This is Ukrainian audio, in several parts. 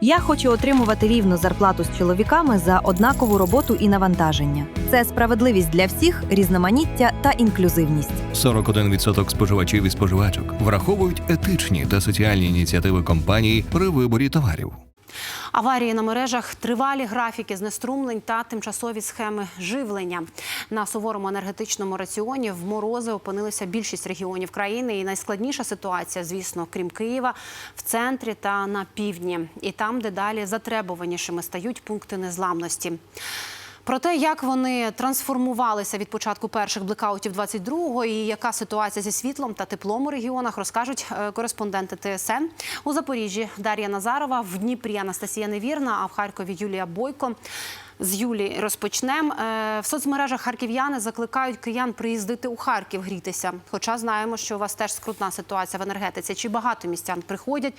Я хочу отримувати рівну зарплату з чоловіками за однакову роботу і навантаження. Це справедливість для всіх, різноманіття та інклюзивність. 41% споживачів і споживачок враховують етичні та соціальні ініціативи компанії при виборі товарів. Аварії на мережах, тривалі графіки знеструмлень та тимчасові схеми живлення. На суворому енергетичному раціоні в морози опинилися більшість регіонів країни. І найскладніша ситуація, звісно, крім Києва, в центрі та на півдні. І там, де далі затребуванішими стають пункти незламності. Про те, як вони трансформувалися від початку перших блекаутів 22-го і яка ситуація зі світлом та теплом у регіонах, розкажуть е, кореспонденти ТСН у Запоріжжі Дар'я Назарова, в Дніпрі Анастасія Невірна, а в Харкові Юлія Бойко. З Юлі розпочнемо. Е, В соцмережах харків'яни закликають киян приїздити у Харків грітися. Хоча знаємо, що у вас теж скрутна ситуація в енергетиці. Чи багато містян приходять,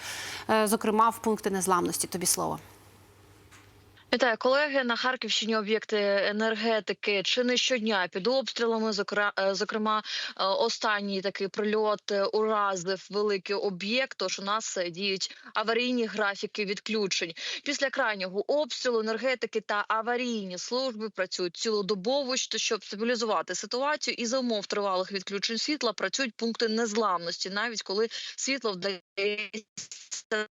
е, зокрема в пункти незламності? Тобі слово. Вітаю, колеги. На Харківщині об'єкти енергетики чи не щодня під обстрілами. Е, Зокрема, е, останній такий прильот е, уразив великий об'єкт. Тож у нас діють аварійні графіки відключень. Після крайнього обстрілу енергетики та аварійні служби працюють цілодобово, щоб стабілізувати ситуацію. І за умов тривалих відключень світла працюють пункти незламності, навіть коли світло вдається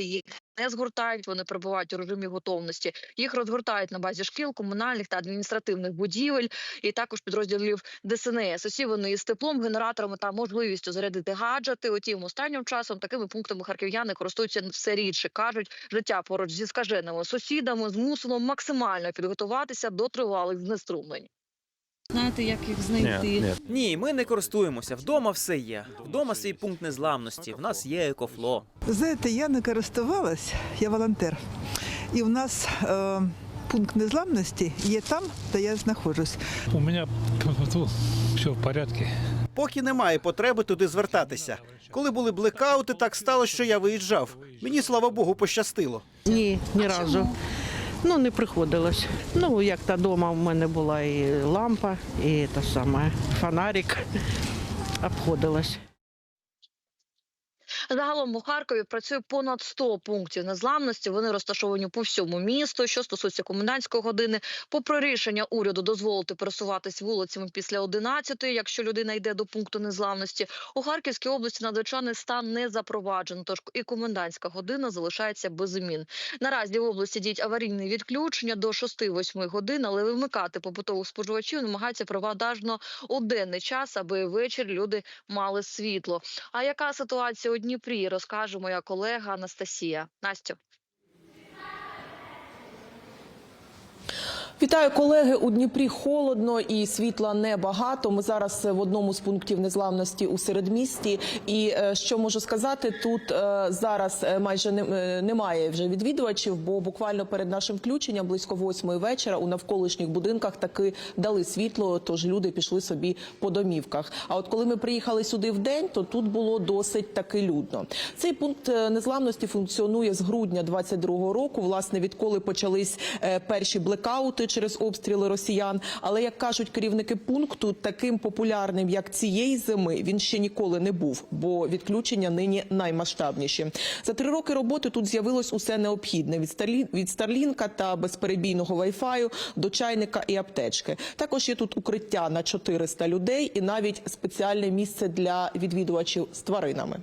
їх не згортають, вони перебувають у режимі готовності. Їх розгортають на базі шкіл, комунальних та адміністративних будівель, і також підрозділів ДСНС. Усі вони із теплом, генераторами та можливістю зарядити гаджети. Утім, останнім часом такими пунктами харків'яни користуються все рідше. кажуть, життя поруч зі скаженими сусідами змусило максимально підготуватися до тривалих знеструмлень. Знаєте, як їх знайти? Ні, ми не користуємося. Вдома все є. Вдома свій пункт незламності. В нас є екофло. Знаєте, я не користувалась, я волонтер. І в нас е, пункт незламності є там, де я знаходжусь. У меня тут все в порядке. Поки немає потреби туди звертатися. Коли були блекаути, так сталося, що я виїжджав. Мені, слава Богу, пощастило. Ні, ні разу. Ну, не приходилось. Ну, як та дома в мене була і лампа, і та сама фонарик. Обходилась. Загалом у Харкові працює понад 100 пунктів незламності. Вони розташовані по всьому місту. Що стосується комендантської години, попри рішення уряду дозволити пересуватись вулицями після 11, якщо людина йде до пункту незламності, у Харківській області надзвичайний стан не запроваджено. Тож і комендантська година залишається без змін. Наразі в області діють аварійні відключення до 6-8 годин, але вимикати побутових споживачів намагаються провадажно у денний час, аби ввечері люди мали світло. А яка ситуація у Дніпрі, розкаже моя колега Анастасія. Настю. Вітаю колеги у Дніпрі. Холодно і світла небагато. Ми зараз в одному з пунктів незламності у середмісті. І е, що можу сказати, тут е, зараз е, майже е, немає вже відвідувачів, бо буквально перед нашим включенням, близько восьмої вечора, у навколишніх будинках таки дали світло. Тож люди пішли собі по домівках. А от коли ми приїхали сюди в день, то тут було досить таки людно. Цей пункт е, незламності функціонує з грудня 22-го року. Власне, відколи почались е, перші блекаути через обстріли росіян. Але як кажуть керівники пункту, таким популярним як цієї зими він ще ніколи не був, бо відключення нині наймасштабніші. За три роки роботи тут з'явилось усе необхідне від Старлі... від Старлінка та безперебійного вайфаю до чайника і аптечки. Також є тут укриття на 400 людей і навіть спеціальне місце для відвідувачів з тваринами.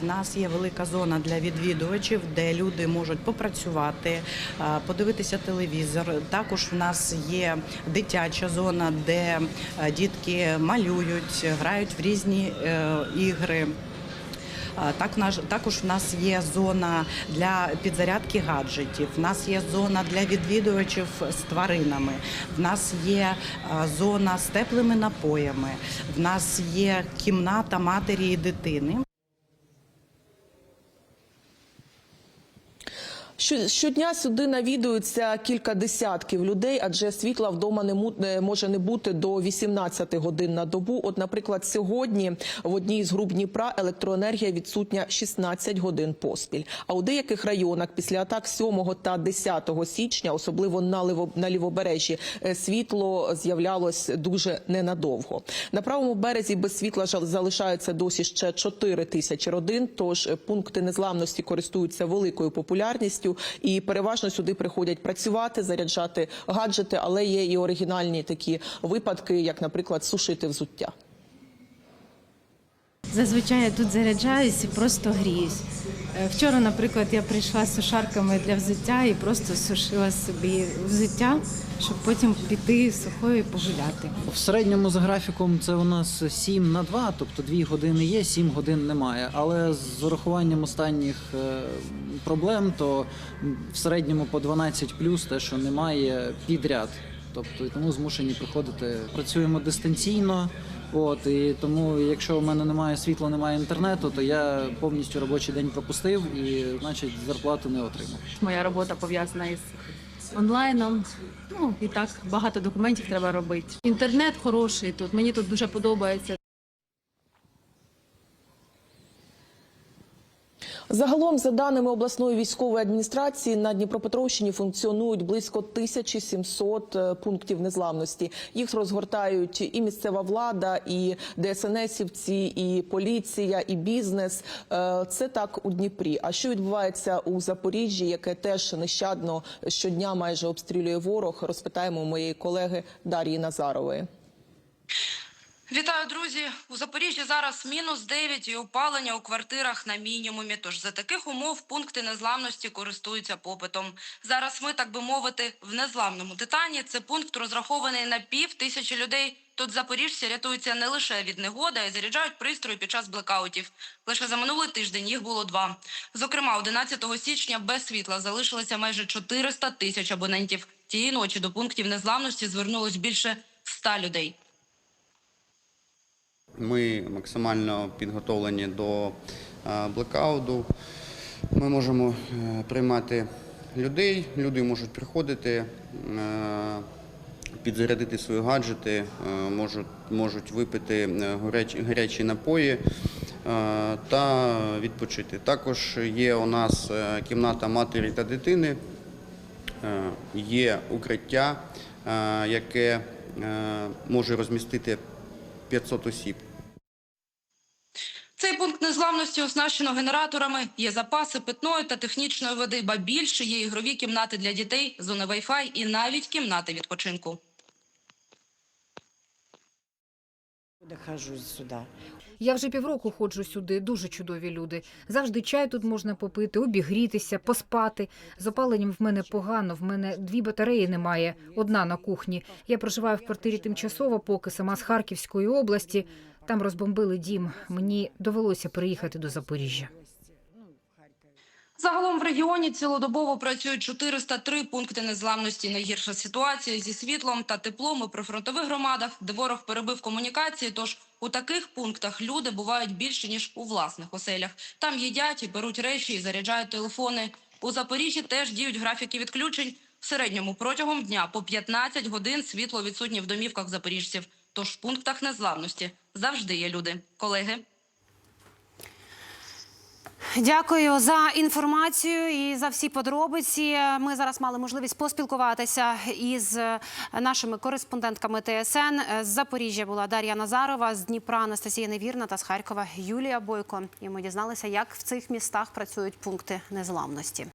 В нас є велика зона для відвідувачів, де люди можуть попрацювати, подивитися телевізор. Також в нас є дитяча зона, де дітки малюють, грають в різні е, ігри. Так, наш- також в нас є зона для підзарядки гаджетів. В нас є зона для відвідувачів з тваринами. В нас є зона з теплими напоями. В нас є кімната матері і дитини. Щодня сюди навідуються кілька десятків людей, адже світла вдома не може не бути до 18 годин на добу. От, наприклад, сьогодні в одній з груп Дніпра електроенергія відсутня 16 годин поспіль. А у деяких районах після атак 7 та 10 січня, особливо на лівобережжі, е, світло з'являлось дуже ненадовго. На правому березі без світла залишаються досі ще 4 тисячі родин. Тож е, пункти незламності користуються великою популярністю і переважно сюди приходять працювати, заряджати гаджети, але є і оригінальні такі випадки, як, наприклад, сушити взуття. Зазвичай я тут заряджаюсь і просто гріюсь. Е, Вчора, наприклад, я прийшла з сушарками для взуття і просто сушила собі взуття, щоб потім піти сухою і погуляти. В середньому за графіком це у нас 7 на 2, тобто 2 години є, 7 годин немає. Але з урахуванням останніх е, проблем, то в середньому по 12 плюс те, що немає підряд. Тобто тому змушені приходити. Працюємо дистанційно. От і тому, якщо в мене немає світла, немає інтернету, то я повністю робочий день пропустив і, значить, зарплату не отримав. Моя робота пов'язана із онлайном. Ну і так багато документів треба робити. Інтернет хороший тут. Мені тут дуже подобається. Загалом, за даними обласної військової адміністрації, на Дніпропетровщині функціонують близько 1700 е, пунктів незламності. Їх розгортають і місцева влада, і ДСНСівці, і поліція, і бізнес. Е, Це так у Дніпрі. А що відбувається у Запоріжжі, яке теж нещадно щодня майже обстрілює ворог? Розпитаємо моєї колеги Дар'ї Назарової. Вітаю, друзі! У Запоріжжі зараз мінус 9 і опалення у квартирах на мінімумі. Тож за таких умов пункти незламності користуються попитом. Зараз ми, так би мовити, в незламному титані. Це пункт розрахований на пів тисячі людей. Тут запоріжці рятуються не лише від негоди, а й заряджають пристрої під час блекаутів. Лише за минулий тиждень їх було два. Зокрема, 11 січня без світла залишилося майже 400 тисяч абонентів. Тієї ночі до пунктів незламності звернулось більше 100 людей. Ми максимально підготовлені до е, блекауту. Ми можемо е, приймати людей, люди можуть приходити, е, підзарядити свої гаджети, можуть, можуть випити гарячі, напої та відпочити. Також є у нас кімната матері та дитини, є укриття, яке може розмістити 500 осіб. Цей пункт незламності оснащено генераторами. Є запаси питної та технічної води, ба більше є ігрові кімнати для дітей, зони Wi-Fi і навіть кімнати відпочинку. Хожу сюди. Я вже півроку ходжу сюди, дуже чудові люди. Завжди чай тут можна попити, обігрітися, поспати. З опаленням в мене погано, в мене дві батареї немає, одна на кухні. Я проживаю в квартирі тимчасово, поки сама з Харківської області. Там розбомбили дім. Мені довелося переїхати до Запоріжжя. Загалом в регіоні цілодобово працюють 403 пункти незламності. Найгірша ситуація зі світлом та теплом у прифронтових громадах, де ворог перебив комунікації. Тож у таких пунктах люди бувають більше ніж у власних оселях. Там їдять і беруть речі і заряджають телефони. У Запоріжжі теж діють графіки відключень. В середньому протягом дня по 15 годин світло відсутнє в домівках запоріжців. Тож в пунктах незламності завжди є люди. Колеги. Дякую за інформацію і за всі подробиці. Ми зараз мали можливість поспілкуватися із нашими кореспондентками ТСН. З Запоріжжя була Дар'я Назарова, з Дніпра Анастасія Невірна та з Харкова Юлія Бойко. І ми дізналися, як в цих містах працюють пункти незламності.